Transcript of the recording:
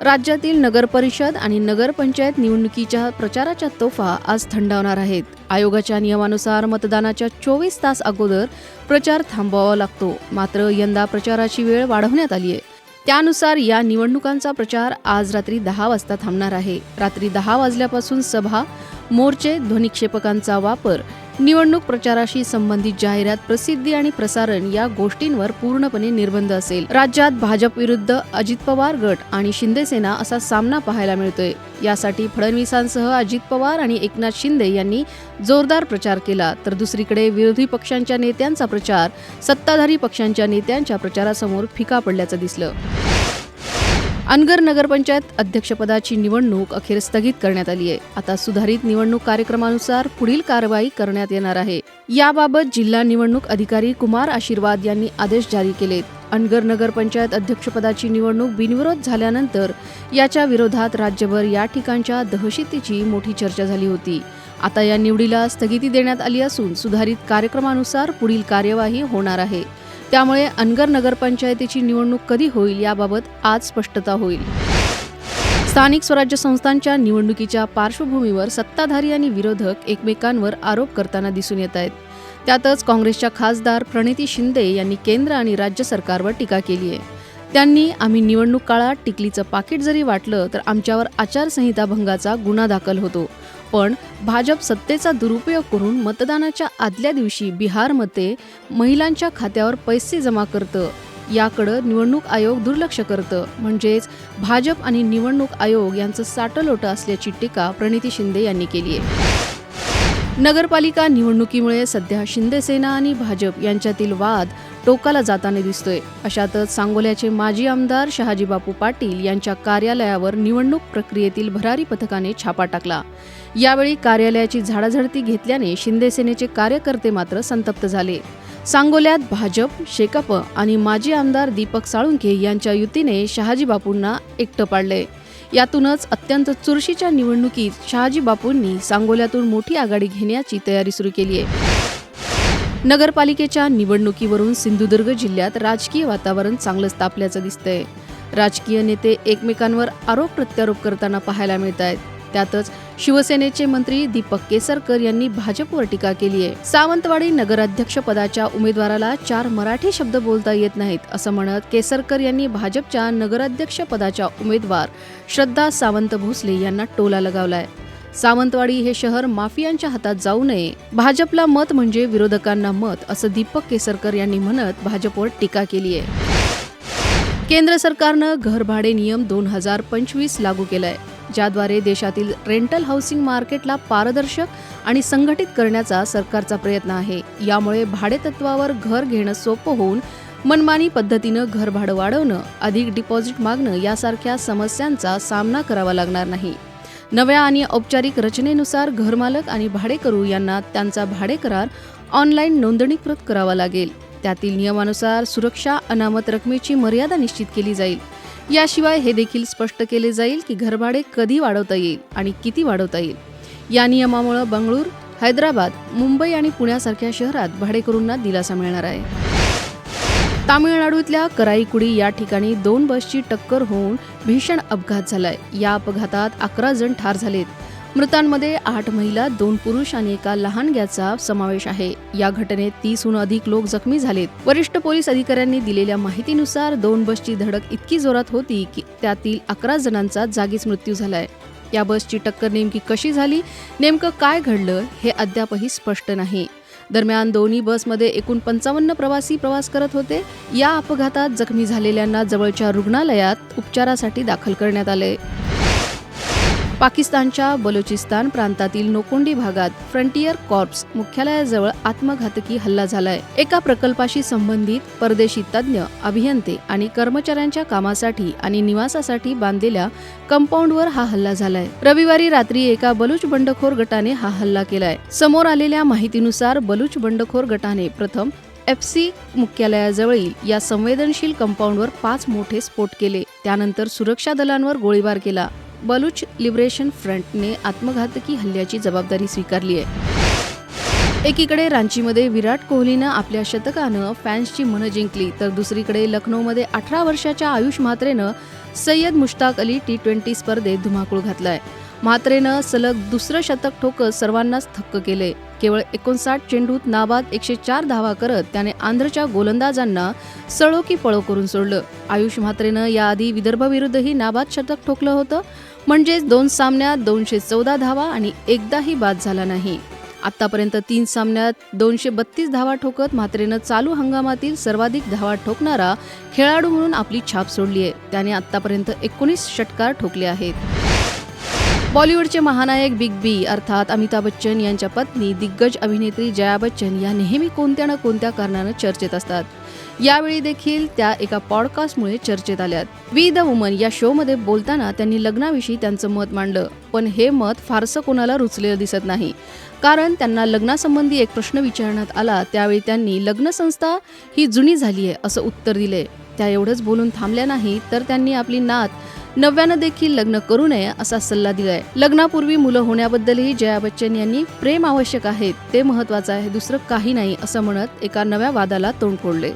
राज्यातील नगरपरिषद आणि नगरपंचायत निवडणुकीच्या प्रचाराच्या तोफा आज थंडावणार आहेत. आयोगाच्या नियमानुसार मतदानाच्या चोवीस तास अगोदर प्रचार थांबवावा लागतो. मात्र यंदा प्रचाराची वेळ वाढवण्यात आली आहे. त्यानुसार या निवडणुकांचा प्रचार आज रात्री दहा वाजता थांबणार आहे. रात्री दहा वाजल्यापासून सभा मोर्चे ध्वनिक्षेपकांचा वापर निवडणूक प्रचाराशी संबंधित जाहिरात प्रसिद्धी आणि प्रसारण या गोष्टींवर पूर्णपणे निर्बंध असेल. राज्यात भाजप विरुद्ध अजित पवार गट आणि शिंदेसेना असा सामना पाहायला मिळतोय. यासाठी फडणवीसांसह अजित पवार आणि एकनाथ शिंदे यांनी जोरदार प्रचार केला. तर दुसरीकडे विरोधी पक्षांच्या नेत्यांचा प्रचार सत्ताधारी पक्षांच्या नेत्यांच्या प्रचारासमोर फिका पडल्याचं दिसलं. अनगर नगरपंचायत अध्यक्षपदाची निवडणूक अखेर स्थगित करण्यात आली आहे. आता सुधारित निवडणूक कार्यक्रमानुसार पुढील कारवाई करण्यात येणार आहे. याबाबत जिल्हा निवडणूक अधिकारी कुमार आशीर्वाद यांनी आदेश जारी केलेत. अनगर नगरपंचायत अध्यक्षपदाची निवडणूक बिनविरोध झाल्यानंतर याच्या विरोधात राज्यभर या ठिकाणच्या दहशतीची मोठी चर्चा झाली होती. आता या निवडीला स्थगिती देण्यात आली असून सुधारित कार्यक्रमानुसार पुढील कार्यवाही होणार आहे. त्यामुळे अनगर नगरपंचायतीची निवडणूक कधी होईल याबाबत आज स्पष्टता होईल. स्थानिक स्वराज्य संस्थांच्या निवडणुकीच्या पार्श्वभूमीवर सत्ताधारी आणि विरोधक एकमेकांवर आरोप करताना दिसून येत आहेत. त्यातच काँग्रेसच्या खासदार प्रणिती शिंदे यांनी केंद्र आणि राज्य सरकारवर टीका केली आहे. त्यांनी आम्ही निवडणूक काळात टिकलीचं पाकिट जरी वाटलं तर आमच्यावर आचारसंहिता भंगाचा गुन्हा दाखल होतो. पण भाजप सत्तेचा दुरुपयोग करून मतदानाच्या आदल्या दिवशी बिहारमध्ये महिलांच्या खात्यावर पैसे जमा करतं. याकडं निवडणूक आयोग दुर्लक्ष करतं. म्हणजेच भाजप आणि निवडणूक आयोग यांचं साटलोटं असल्याची टीका प्रणिती शिंदे यांनी केली आहे नगरपालिका निवडणुकीमुळे सध्या शिंदेसेना आणि भाजप यांच्यातील वाद टोकाला जाताना दिसतोय. अशातच सांगोल्याचे माजी आमदार शहाजीबापू पाटील यांच्या कार्यालयावर निवडणूक प्रक्रियेतील भरारी पथकाने छापा टाकला. यावेळी कार्यालयाची झाडाझडती घेतल्याने शिंदेसेनेचे कार्यकर्ते मात्र संतप्त झाले. सांगोल्यात भाजप शेकाप आणि माजी आमदार दीपक साळुंखे यांच्या युतीने शहाजीबापूंना एकटं पाडले. यातूनच अत्यंत चुरशीच्या निवडणुकीत शहाजीबापूंनी सांगोल्यातून मोठी आघाडी घेण्याची तयारी सुरू केली आहे. नगरपालिकेच्या निवडणुकीवरून सिंधुदुर्ग जिल्ह्यात राजकीय वातावरण चांगलंच तापल्याचं दिसतंय. राजकीय नेते एकमेकांवर आरोप प्रत्यारोप करताना पाहायला मिळत आहेत त्यातच शिवसेनेचे मंत्री दीपक केसरकर यांनी भाजपवर टीका केली आहे सावंतवाडी नगराध्यक्ष पदाच्या उमेदवाराला चार मराठी शब्द बोलता येत नाहीत असं म्हणत केसरकर यांनी भाजपच्या नगराध्यक्ष पदाच्या उमेदवार श्रद्धा सावंत भोसले यांना टोला लगावलाय. सावंतवाडी हे शहर माफियांच्या हातात जाऊ नये. भाजपला मत म्हणजे विरोधकांना मत असं दीपक केसरकर यांनी म्हणत भाजपवर टीका केली आहे. केंद्र सरकारनं घरभाडे नियम दोन हजार पंचवीस लागू केलाय ज्याद्वारे देशातील रेंटल हाऊसिंग मार्केटला पारदर्शक आणि संघटित करण्याचा सरकारचा प्रयत्न आहे. यामुळे भाडेतत्वावर घर घेणं सोपं होऊन मनमानी पद्धतीनं घरभाडं वाढवणं अधिक डिपॉझिट मागणं यासारख्या समस्यांचा सामना करावा लागणार नाही. नव्या आणि औपचारिक रचनेनुसार घरमालक आणि भाडेकरू यांना त्यांचा भाडे करार ऑनलाईन नोंदणीकृत करावा लागेल. त्यातील नियमानुसार सुरक्षा अनामत रकमेची मर्यादा निश्चित केली जाईल. याशिवाय हे देखील स्पष्ट केले जाईल की घरभाडे कधी वाढवता येईल आणि किती वाढवता येईल. या नियमामुळे बंगळूर हैदराबाद मुंबई आणि पुण्यासारख्या शहरात भाडेकरूंना दिलासा मिळणार आहे. तामिळनाडूतल्या कराईकुडी या ठिकाणी दोन बसची टक्कर होऊन भीषण अपघात झालाय. या अपघातात अकरा जण ठार झालेत. मृतांमध्ये आठ महिला दोन पुरुष आणि एका लहानग्याचा समावेश आहे. या घटनेत तीसहून अधिक लोक जखमी झालेत. वरिष्ठ पोलीस अधिकाऱ्यांनी दिलेल्या माहितीनुसार दोन बसची धडक इतकी जोरात होती की त्यातील अकरा जणांचा जागीच मृत्यू झालाय. या बसची टक्कर नेमकी कशी झाली नेमकं काय घडलं हे अद्यापही स्पष्ट नाही. दरम्यान दोन्ही बसमध्ये एकूण पंचावन्न प्रवासी प्रवास करत होते. या अपघातात जखमी झालेल्यांना जवळच्या रुग्णालयात उपचारासाठी दाखल करण्यात आले. पाकिस्तानच्या बलुचिस्तान प्रांतातील नोकोंडी भागात फ्रंटियर कॉर्प्स मुख्यालयाजवळ आत्मघातकी हल्ला झालाय. एका प्रकल्पाशी संबंधित परदेशी तज्ज्ञ अभियंते आणि कर्मचाऱ्यांच्या कामासाठी आणि निवासासाठी बांधलेल्या कंपाऊंडवर हा हल्ला झालाय. रविवारी रात्री एका बलुच बंडखोर गटाने हा हल्ला केलाय. समोर आलेल्या माहितीनुसार बलुच बंडखोर गटाने प्रथम एफ सी मुख्यालयाजवळील या संवेदनशील कंपाऊंडवर पाच मोठे स्फोट केले. त्यानंतर सुरक्षा दलांवर गोळीबार केला. बलूच लिबरेशन फ्रंटने आत्मघातकी हल्ल्याची जबाबदारी स्वीकारली आहे. एकीकडे रांचीमध्ये विराट कोहलीनं आपल्या शतकानं फॅन्सची मनं जिंकली तर दुसरीकडे लखनौमध्ये अठरा वर्षाच्या आयुष म्हात्रेनं सय्यद मुश्ताक अली टी ट्वेंटी स्पर्धेत धुमाकूळ घातलाय. म्हात्रेनं सलग दुसरं शतक ठोकत सर्वांनाच थक्क केले. केवळ एकोणसाठ चेंडूत नाबाद एकशे चार धावा करत त्याने आंध्रच्या गोलंदाजांना सळो की पळो करून सोडलं. आयुष म्हात्रेनं याआधी विदर्भाविरुद्धही नाबाद शतक ठोकलं होतं म्हणजेच दोन सामन्यात दोनशे चौदा धावा आणि एकदाही बाद झाला नाही. आतापर्यंत तीन सामन्यात दोनशे बत्तीस धावा ठोकत म्हात्रेनं चालू हंगामातील सर्वाधिक धावा ठोकणारा खेळाडू म्हणून आपली छाप सोडली आहे त्याने आतापर्यंत एकोणीस षटकार ठोकले आहेत. बॉलिवूडचे महानायक बिग बी अर्थात अमिताभ बच्चन यांच्या पत्नी दिग्गज अभिनेत्री जया बच्चन या नेहमी कोणत्या ना कोणत्या कारणानं चर्चेत असतात. यावेळी देखील त्या एका पॉडकास्टमुळे चर्चेत आल्यात. वी द वुमन या शोमध्ये बोलताना त्यांनी लग्नाविषयी त्यांचं मत मांडलं. पण हे मत फारसं कोणाला रुचलेलं दिसत नाही. कारण त्यांना लग्नासंबंधी एक प्रश्न विचारण्यात आला त्यावेळी त्यांनी लग्नसंस्था ही जुनी झाली आहे असं उत्तर दिले. त्या एवढंच बोलून थांबल्या नाही तर त्यांनी आपली नात नव्यानं देखील लग्न करू नये असा सल्ला दिलाय. लग्नापूर्वी मुलं होण्याबद्दलही जया बच्चन यांनी प्रेम आवश्यक आहे ते महत्वाचं आहे दुसरं काही नाही असं म्हणत एका नव्या वादाला तोंड फोडले.